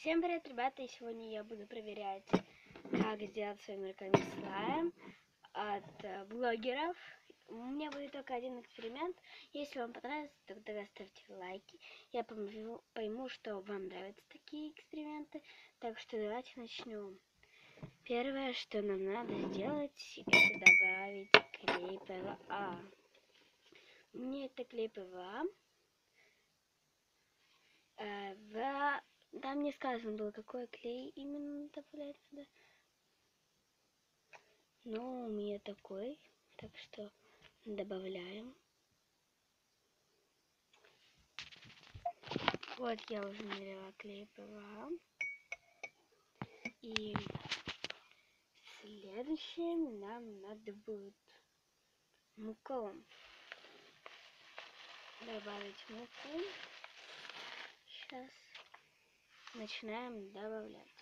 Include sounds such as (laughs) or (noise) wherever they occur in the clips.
Всем привет, ребята! И сегодня я буду проверять, как сделать своими руками слайм от э, блогеров. У меня будет только один эксперимент. Если вам понравится, тогда ставьте лайки. Я пойму, пойму, что вам нравятся такие эксперименты. Так что давайте начнем. Первое, что нам надо сделать, это добавить клей ПВА. Мне это клей ПВА. Э, в там не сказано было, какой клей именно добавлять сюда. Но у меня такой, так что добавляем. Вот я уже налила клей ПВА. И следующее нам надо будет муку. Добавить муку. Сейчас начинаем добавлять.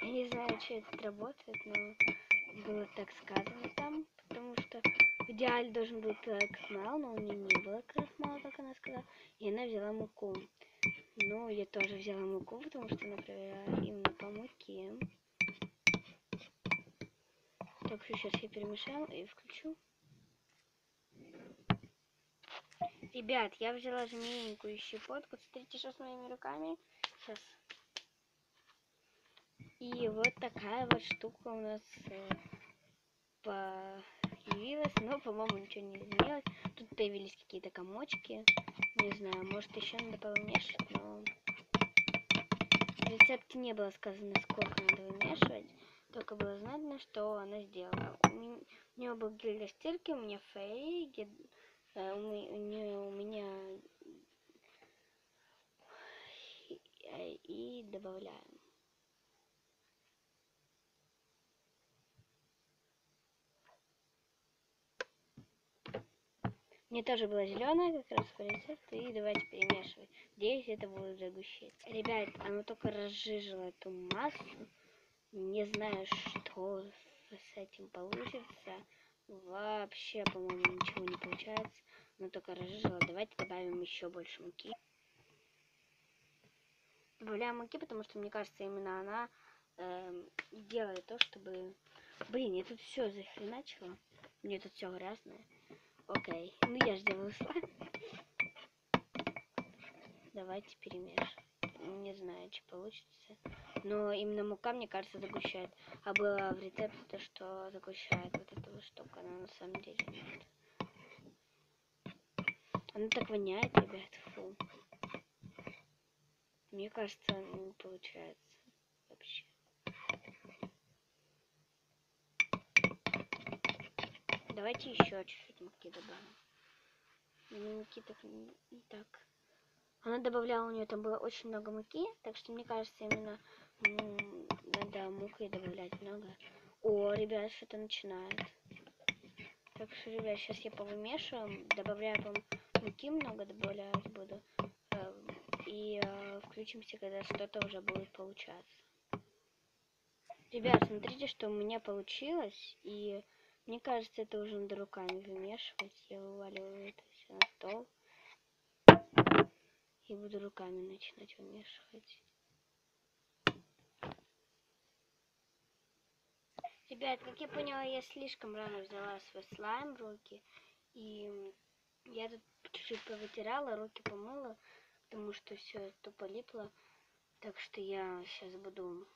Я не знаю, что это работает, но было так сказано там, потому что в идеале должен был крахмал, но у нее не было крахмала, как она сказала, и она взяла муку. Ну, я тоже взяла муку, потому что она проверяла именно по муке. Так, сейчас я перемешаю и включу. Ребят, я взяла змеенькую щепотку. Смотрите, что с моими руками. Сейчас. И вот такая вот штука у нас э, появилась. Но, по-моему, ничего не изменилось. Тут появились какие-то комочки. Не знаю, может еще надо помешать, но... В рецепте не было сказано, сколько надо вымешивать. Только было знать, что она сделала. У, меня, у нее был гель для стирки, у меня фейри, меня, у меня и добавляем. Мне тоже была зеленая, как раз по рецепту. И давайте перемешивать. Надеюсь, это будет загущать. Ребят, оно только разжижило эту массу. Не знаю, что с этим получится. Вообще, по-моему, ничего не получается. Но только разжижила. Давайте добавим еще больше муки. Добавляем муки, потому что, мне кажется, именно она э, делает то, чтобы... Блин, я тут все захреначила. Мне тут все грязное. Окей. Ну я же делаю слайм. Давайте перемешиваем. Не знаю, что получится. Но именно мука, мне кажется, загущает. А было в рецепте то, что загущает вот эта штука. Но на самом деле нет. Она так воняет, ребят. Фу. Мне кажется, не получается вообще. Давайте еще чуть-чуть муки добавим. Муки так не так. Она добавляла, у нее там было очень много муки, так что мне кажется, именно надо мукой добавлять много. О, ребят, что-то начинает. Так что, ребят, сейчас я повымешиваю, добавляю, по муки много добавлять буду. Эм, и э, включимся, когда что-то уже будет получаться. Ребят, смотрите, что у меня получилось. И мне кажется, это уже надо руками вымешивать. Я вываливаю это все на стол. И буду руками начинать вымешивать. Ребят, как я поняла, я слишком рано взяла свой слайм в руки. И я тут чуть-чуть повытирала, руки помыла, потому что все тупо липло. Так что я сейчас буду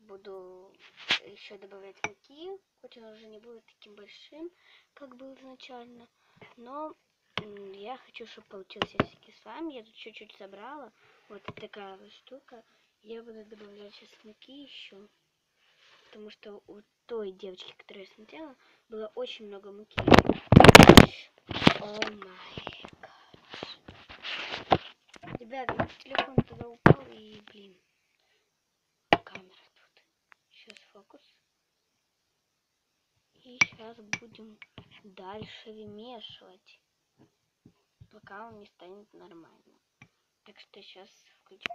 буду еще добавлять муки, хоть он уже не будет таким большим, как был изначально. Но я хочу, чтобы получился всякий слайм. Я тут чуть-чуть собрала. Вот такая вот штука. Я буду добавлять сейчас муки еще. Потому что у той девочки, которую я смотрела, было очень много муки. О май гад. Ребят, телефон туда упал и, блин, камера тут. Сейчас фокус. И сейчас будем дальше вымешивать, пока он не станет нормальным. Так что сейчас включу.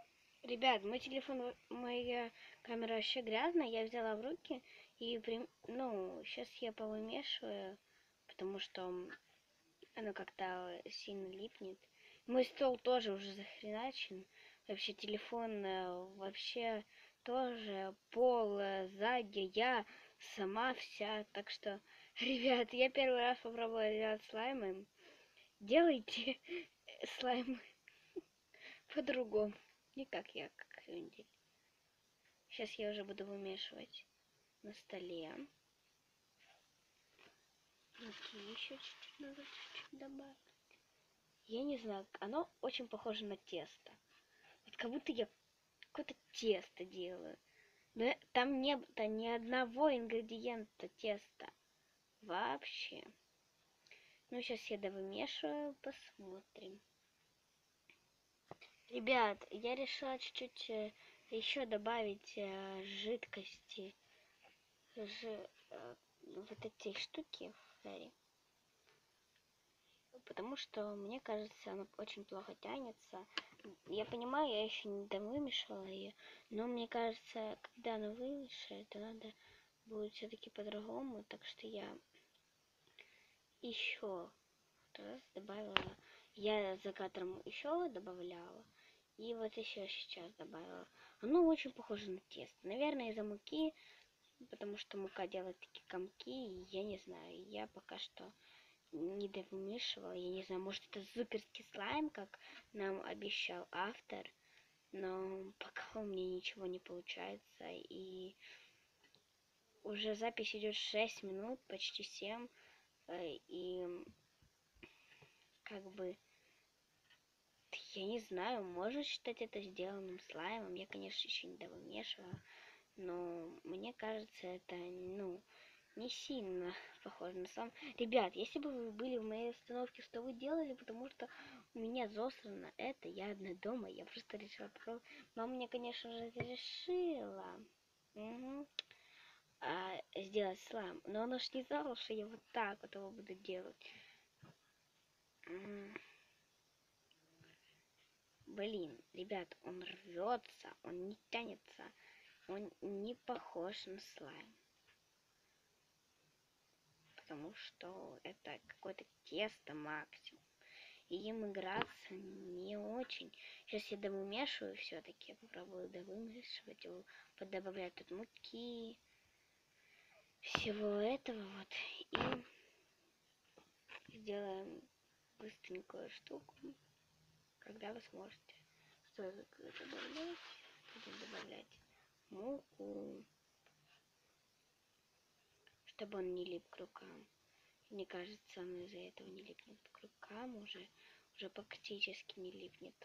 Ребят, мой телефон, моя камера вообще грязная. Я взяла в руки и, ну, сейчас я повымешиваю потому что оно как-то сильно липнет. Мой стол тоже уже захреначен. Вообще телефон э, вообще тоже пол э, сзади. Я сама вся. Так что, (laughs) ребят, я первый раз попробовала делать слаймы. Делайте (laughs) слаймы (laughs) по-другому. Не как я, как Вендель. Сейчас я уже буду вымешивать на столе. Муки еще чуть-чуть надо чуть-чуть добавить. Я не знаю, оно очень похоже на тесто. Вот как будто я какое-то тесто делаю. Но там не было ни одного ингредиента теста. Вообще. Ну, сейчас я довымешиваю, посмотрим. Ребят, я решила чуть-чуть э, еще добавить э, жидкости. Э, вот эти штуки Ферри. Потому что, мне кажется, она очень плохо тянется. Я понимаю, я еще не довымешала ее, но мне кажется, когда она вымешает, то надо будет все-таки по-другому. Так что я еще раз добавила. Я за кадром еще добавляла. И вот еще сейчас добавила. Оно очень похоже на тесто. Наверное, из-за муки потому что мука делает такие комки, я не знаю, я пока что не довымешивала, я не знаю, может это суперский слайм, как нам обещал автор, но пока у меня ничего не получается, и уже запись идет 6 минут, почти 7, э, и как бы я не знаю, можно считать это сделанным слаймом, я, конечно, еще не довымешивала, но мне кажется, это, ну, не сильно похоже на сам. Ребят, если бы вы были в моей остановке, что вы делали, потому что у меня засрано это, я одна дома, я просто решила попробовать. Мама мне, конечно же, решила угу. а, сделать слайм, но она ж не знала, что я вот так вот его буду делать. Блин, ребят, он рвется, он не тянется он не похож на слайм. Потому что это какое-то тесто максимум. И им играться не очень. Сейчас я домешиваю все-таки. Попробую довымешивать его. Подобавлять тут муки. Всего этого вот. И сделаем быстренькую штуку. Когда вы сможете. Что добавлять? Будем добавлять муку, чтобы он не лип к рукам. Мне кажется, он из-за этого не липнет к рукам уже, уже практически не липнет.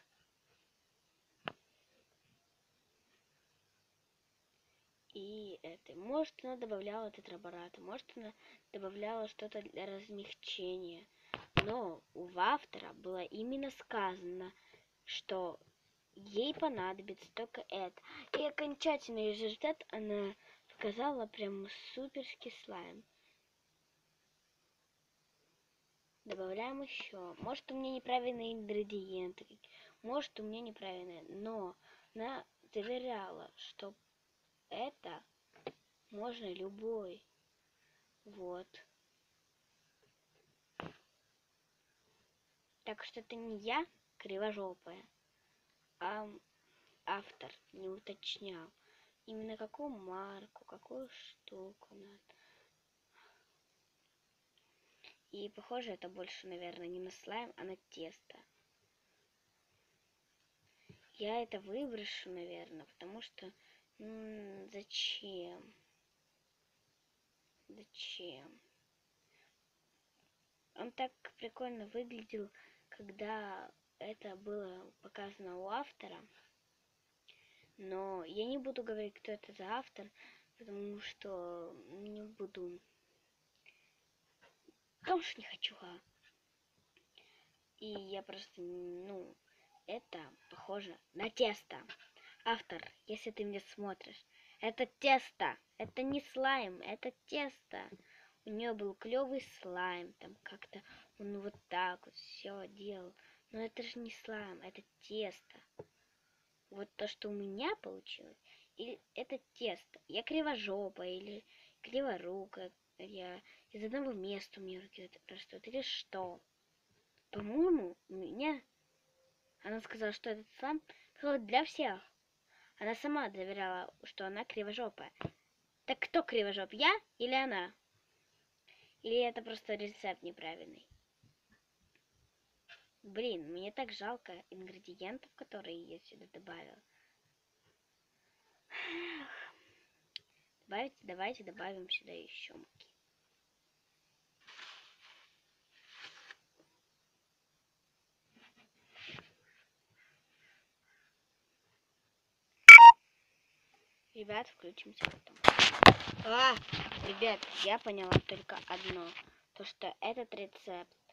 И это, может она добавляла тетрабората, может она добавляла что-то для размягчения. Но у автора было именно сказано, что ей понадобится только это. И окончательный результат она показала прям суперский слайм. Добавляем еще. Может у меня неправильные ингредиенты, может у меня неправильные, но она заверяла, что это можно любой. Вот. Так что это не я кривожопая а автор не уточнял именно какую марку, какую штуку надо. И похоже это больше, наверное, не на слайм, а на тесто. Я это выброшу, наверное, потому что зачем? Зачем? Он так прикольно выглядел, когда это было показано у автора. Но я не буду говорить, кто это за автор, потому что не буду... Потому что не хочу, а. И я просто, ну, это похоже на тесто. Автор, если ты меня смотришь, это тесто, это не слайм, это тесто. У нее был клевый слайм, там как-то он вот так вот все делал. Но это же не слайм, это тесто. Вот то, что у меня получилось, или это тесто. Я кривожопая или криворукая, я из одного места у меня руки растут, или что? По-моему, у меня... Она сказала, что этот подходит для всех. Она сама заверяла, что она кривожопая. Так кто кривожоп, я или она? Или это просто рецепт неправильный? Блин, мне так жалко ингредиентов, которые я сюда добавила. Добавить, давайте добавим сюда еще муки. Ребят, включимся потом. А, ребят, я поняла только одно. То, что этот рецепт